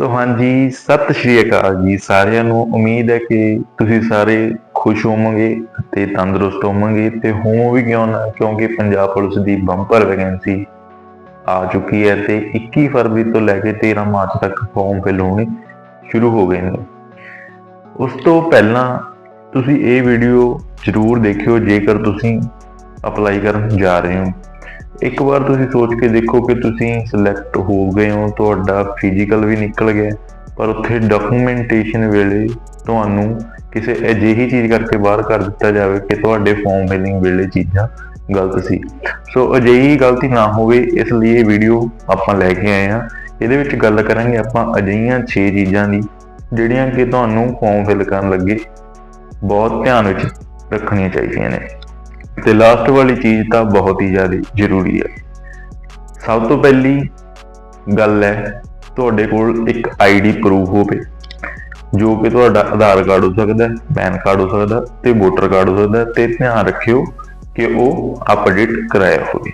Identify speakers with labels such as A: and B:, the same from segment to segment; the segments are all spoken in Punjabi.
A: ਸੋ ਹਾਂਜੀ, ਸਤਿ ਸ਼੍ਰੀ ਅਕਾਲ ਜੀ ਸਾਰਿਆਂ ਨੂੰ। ਉਮੀਦ ਹੈ ਕਿ ਤੁਸੀਂ ਸਾਰੇ ਖੁਸ਼ ਹੋਵੋਗੇ ਤੇ ਤੰਦਰੁਸਤ ਹੋਵੋਗੇ। ਤੇ ਹੋ ਵੀ ਕਿਉਂ ਨਾ, ਕਿਉਂਕਿ ਪੰਜਾਬ ਪੁਲਿਸ ਦੀ ਬੰਪਰ ਵੈਕੈਂਸੀ ਆ ਚੁੱਕੀ ਹੈ ਤੇ 21 ਫਰਵਰੀ ਤੋਂ ਲੈ ਕੇ 13 ਮਾਰਚ ਤੱਕ ਫਾਰਮ ਫਿਲ ਹੋਣੇ ਸ਼ੁਰੂ ਹੋ ਗਏ ਨੇ। ਉਸ ਤੋਂ ਪਹਿਲਾਂ ਤੁਸੀਂ ਇਹ ਵੀਡੀਓ ਜ਼ਰੂਰ ਦੇਖਿਓ, ਜੇਕਰ ਤੁਸੀਂ ਅਪਲਾਈ ਕਰਨ ਜਾ ਰਹੇ ਹੋ। ਇੱਕ ਵਾਰ ਤੁਸੀਂ ਸੋਚ ਕੇ ਦੇਖੋ ਕਿ ਤੁਸੀਂ ਸਿਲੈਕਟ ਹੋ ਗਏ ਹੋ, ਤੁਹਾਡਾ ਫਿਜ਼ੀਕਲ ਵੀ ਨਿਕਲ ਗਿਆ। ਪਰ ਉੱਥੇ ਡਾਕੂਮੈਂਟੇਸ਼ਨ ਵੇਲੇ ਤੁਹਾਨੂੰ ਕਿਸੇ ਅਜਿਹੀ ਚੀਜ਼ ਕਰਕੇ ਬਾਹਰ ਕਰ ਦਿੱਤਾ ਜਾਵੇ ਕਿ ਤੁਹਾਡੇ ਫਾਰਮ ਫਿਲਿੰਗ ਵੇਲੇ ਚੀਜ਼ਾਂ ਗਲਤ ਸੀ। ਸੋ ਅਜਿਹੀ ਗਲਤੀ ਨਾ ਹੋਵੇ, ਇਸ ਲਈ ਇਹ ਵੀਡੀਓ ਆਪਾਂ ਲੈ ਕੇ ਆਏ ਹਾਂ। ਇਹਦੇ ਵਿੱਚ ਗੱਲ ਕਰਾਂਗੇ ਆਪਾਂ ਅਜਿਹੀਆਂ 6 ਚੀਜ਼ਾਂ ਦੀ, ਜਿਹੜੀਆਂ ਕਿ ਤੁਹਾਨੂੰ ਫਾਰਮ ਫਿਲ ਕਰਨ ਲੱਗੇ ਬਹੁਤ ਧਿਆਨ ਵਿੱਚ ਰੱਖਣੀਆਂ ਚਾਹੀਦੀਆਂ ਨੇ। ਤੇ ਲਾਸਟ ਵਾਲੀ ਚੀਜ਼ ਤਾਂ ਬਹੁਤ ਹੀ ਜ਼ਿਆਦਾ ਜ਼ਰੂਰੀ ਹੈ। ਸਭ ਤੋਂ ਪਹਿਲੀ ਗੱਲ ਹੈ, ਤੁਹਾਡੇ ਕੋਲ ਇੱਕ ਆਈਡੀ ਪ੍ਰੂਫ ਹੋਵੇ, ਜੋ ਕਿ ਤੁਹਾਡਾ ਆਧਾਰ ਕਾਰਡ ਹੋ ਸਕਦਾ ਹੈ, ਪੈਨ ਕਾਰਡ ਹੋ ਸਕਦਾ ਹੈ ਤੇ ਵੋਟਰ ਕਾਰਡ ਹੋ ਸਕਦਾ ਹੈ ਤੇ ਧਿਆਨ ਰੱਖਿਓ ਕਿ ਉਹ ਅਪਡੇਟ ਕਰਾਇਆ ਹੋਵੇ।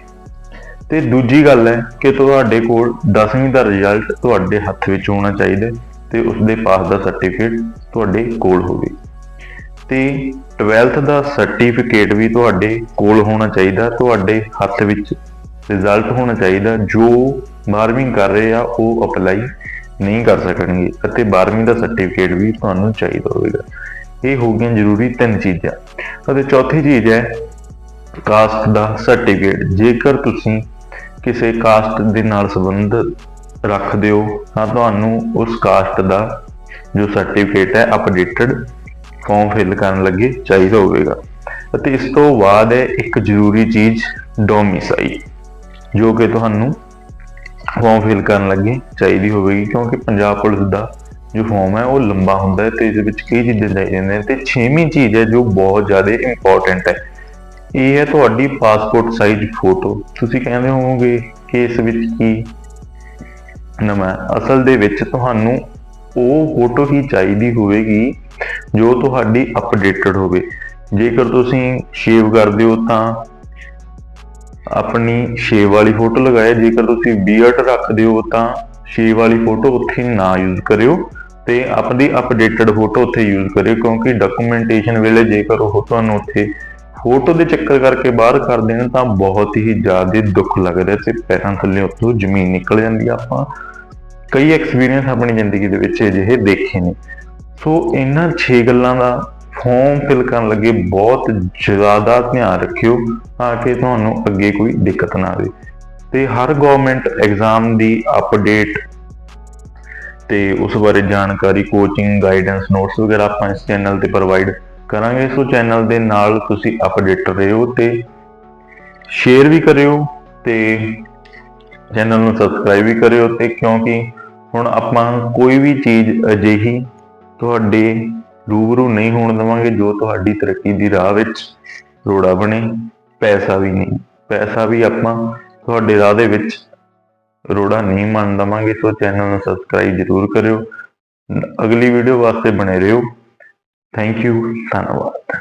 A: ਤੇ ਦੂਜੀ ਗੱਲ ਹੈ ਕਿ ਤੁਹਾਡੇ ਕੋਲ 10ਵੀਂ ਦਾ ਰਿਜ਼ਲਟ ਤੁਹਾਡੇ ਹੱਥ ਵਿੱਚ ਹੋਣਾ ਚਾਹੀਦਾ ਹੈ ਤੇ ਉਸ ਦੇ ਪਾਸ ਦਾ ਸਰਟੀਫਿਕੇਟ ਤੁਹਾਡੇ ਕੋਲ ਹੋਵੇ। ਤੇ 12th ਦਾ ਸਰਟੀਫਿਕੇਟ ਵੀ ਤੁਹਾਡੇ ਕੋਲ ਹੋਣਾ ਚਾਹੀਦਾ, ਤੁਹਾਡੇ ਹੱਥ ਵਿੱਚ ਰਿਜ਼ਲਟ ਹੋਣਾ ਚਾਹੀਦਾ, ਜੋ 12ਵੀਂ ਕਰ ਰਹੇ ਆ, ਉਹ ਅਪਲਾਈ ਨਹੀਂ ਕਰ ਸਕਣਗੇ ਅਤੇ 12ਵੀਂ ਦਾ ਸਰਟੀਫਿਕੇਟ ਵੀ ਤੁਹਾਨੂੰ ਚਾਹੀਦਾ ਹੋਵੇਗਾ। ਇਹ ਹੋ ਗਈਆਂ ਜ਼ਰੂਰੀ ਤਿੰਨ ਚੀਜ਼ਾਂ। ਅਤੇ ਚੌਥੀ ਚੀਜ਼ ਹੈ ਕਾਸਟ ਦਾ ਸਰਟੀਫਿਕੇਟ ਜੇਕਰ ਤੁਸੀਂ ਕਿਸੇ ਕਾਸਟ ਦੇ ਨਾਲ ਸੰਬੰਧ ਰੱਖਦੇ ਹੋ, ਤਾਂ ਤੁਹਾਨੂੰ ਉਸ ਕਾਸਟ ਦਾ ਜੋ ਸਰਟੀਫਿਕੇਟ ਹੈ ਅਪਡੇਟਡ ਫਾਰਮ ਫਿਲ ਕਰਨ ਲੱਗੇ, ਚਾਹੀਦਾ ਹੋਵੇਗਾ। ਅਤੇ ਇਸ ਤੋਂ ਬਾਅਦ ਹੈ ਇੱਕ ਜ਼ਰੂਰੀ ਚੀਜ਼ ਡੋਮਿਸਾਈਲ ਜੋ ਕਿ ਤੁਹਾਨੂੰ ਫਾਰਮ ਫਿਲ ਕਰਨ ਲੱਗੇ, ਚਾਹੀਦੀ ਹੋਵੇਗੀ, ਕਿਉਂਕਿ ਪੰਜਾਬ ਪੁਲਿਸ ਦਾ ਜੋ ਫਾਰਮ ਹੈ, ਉਹ ਲੰਬਾ ਹੁੰਦਾ ਹੈ ਤੇ ਇਸ ਵਿੱਚ ਕਈ ਚੀਜ਼ਾਂ ਚਾਹੀਦੀਆਂ ਨੇ ਤੇ ਛੇਵੀਂ ਚੀਜ਼ ਹੈ, ਜੋ ਬਹੁਤ ਜ਼ਿਆਦਾ ਇੰਪੋਰਟੈਂਟ ਹੈ। ਇਹ ਹੈ ਤੁਹਾਡੀ ਪਾਸਪੋਰਟ ਸਾਈਜ਼ ਫੋਟੋ ਤੁਸੀਂ ਕਹਿੰਦੇ ਹੋਵੋਗੇ ਕਿ ਇਸ ਵਿੱਚ ਕੀ ਨਵਾਂ ਅਸਲ ਦੇ ਵਿੱਚ ਤੁਹਾਨੂੰ ਉਹ ਫੋਟੋ ਹੀ ਚਾਹੀਦੀ ਹੋਵੇਗੀ ਜੋ ਤੁਹਾਡੀ ਅਪਡੇਟਡ ਹੋਵੇ। ਜੇਕਰ ਤੁਸੀਂ ਸ਼ੇਵ ਕਰਦੇ ਹੋ ਤਾਂ ਆਪਣੀ ਸ਼ੇਵ ਵਾਲੀ ਫੋਟੋ ਲਗਾਇਆ। ਜੇਕਰ ਤੁਸੀਂ ਬੀਅਰਡ ਰੱਖਦੇ ਹੋ ਤਾਂ ਸ਼ੇਵ ਵਾਲੀ ਫੋਟੋ ਉੱਥੇ ਨਾ ਯੂਜ਼ ਕਰਿਓ ਤੇ ਆਪਣੀ ਅਪਡੇਟਡ ਫੋਟੋ ਉੱਥੇ ਯੂਜ਼ ਕਰਿਓ, ਕਿਉਂਕਿ ਡਾਕੂਮੈਂਟੇਸ਼ਨ ਵੇਲੇ ਜੇਕਰ ਉਹ ਤੁਹਾਨੂੰ ਉੱਥੇ ਫੋਟੋ ਦੇ ਚੱਕਰ ਕਰਕੇ ਬਾਹਰ ਕਰ ਦੇਣ ਤਾਂ ਬਹੁਤ ਹੀ ਜ਼ਿਆਦਾ ਦੁੱਖ ਲੱਗਦਾ ਤੇ ਪੈਰਾਂ ਥੱਲੇ ਉੱਤੋਂ ਜ਼ਮੀਨ ਨਿਕਲ ਜਾਂਦੀ ਆ। ਆਪਾਂ ਕਈ ਐਕਸਪੀਰੀਅੰਸ ਆਪਣੀ ਜ਼ਿੰਦਗੀ ਦੇ ਵਿੱਚ ਅਜਿਹੇ ਦੇਖੇ ਨੇ। ਸੋ ਇਹਨਾਂ 6 ਗੱਲਾਂ ਦਾ ਫਾਰਮ ਫਿਲ ਕਰਨ ਲੱਗੇ ਬਹੁਤ ਜ਼ਿਆਦਾ ਧਿਆਨ ਰੱਖਿਓ ਤਾਂ ਕਿ ਤੁਹਾਨੂੰ ਅੱਗੇ ਕੋਈ ਦਿੱਕਤ ਨਾ ਆਵੇ। ਤੇ ਹਰ ਗਵਰਨਮੈਂਟ ਐਗਜ਼ਾਮ ਦੀ ਅਪਡੇਟ ਤੇ ਉਸ ਬਾਰੇ ਜਾਣਕਾਰੀ ਕੋਚਿੰਗ ਗਾਈਡੈਂਸ ਨੋਟਸ ਵਗੈਰਾ ਆਪਾਂ ਇਸ ਚੈਨਲ ਤੇ ਪ੍ਰੋਵਾਈਡ ਕਰਾਂਗੇ। ਸੋ ਚੈਨਲ ਦੇ ਨਾਲ ਤੁਸੀਂ ਅਪਡੇਟ ਰਹੋ ਤੇ ਸ਼ੇਅਰ ਵੀ ਕਰਿਓ ਤੇ ਚੈਨਲ ਨੂੰ ਸਬਸਕ੍ਰਾਈਬ ਵੀ ਕਰਿਓ ਤੇ ਕਿਉਂਕਿ ਹੁਣ ਆਪਾਂ ਕੋਈ ਵੀ ਚੀਜ਼ ਅਜਿਹੀ ਤੁਹਾਡੇ ਰੂਬਰੂ ਨਹੀਂ ਹੋਣ ਦੇਵਾਂਗੇ, ਜੋ ਤੁਹਾਡੀ ਤਰੱਕੀ ਦੀ ਰਾਹ ਵਿੱਚ ਰੋੜਾ ਬਣੇ, ਪੈਸਾ ਵੀ ਨਹੀਂ। ਪੈਸਾ ਵੀ ਆਪਾਂ ਤੁਹਾਡੇ ਰਾਹ ਦੇ ਵਿੱਚ ਰੋੜਾ ਨਹੀਂ ਮੰਨ ਦੇਵਾਂਗੇ ਸੋ ਚੈਨਲ ਨੂੰ ਸਬਸਕ੍ਰਾਈਬ ਜ਼ਰੂਰ ਕਰਿਓ। ਅਗਲੀ ਵੀਡੀਓ ਵਾਸਤੇ ਬਣੇ ਰਹੋ। ਥੈਂਕ ਯੂ ਧੰਨਵਾਦ।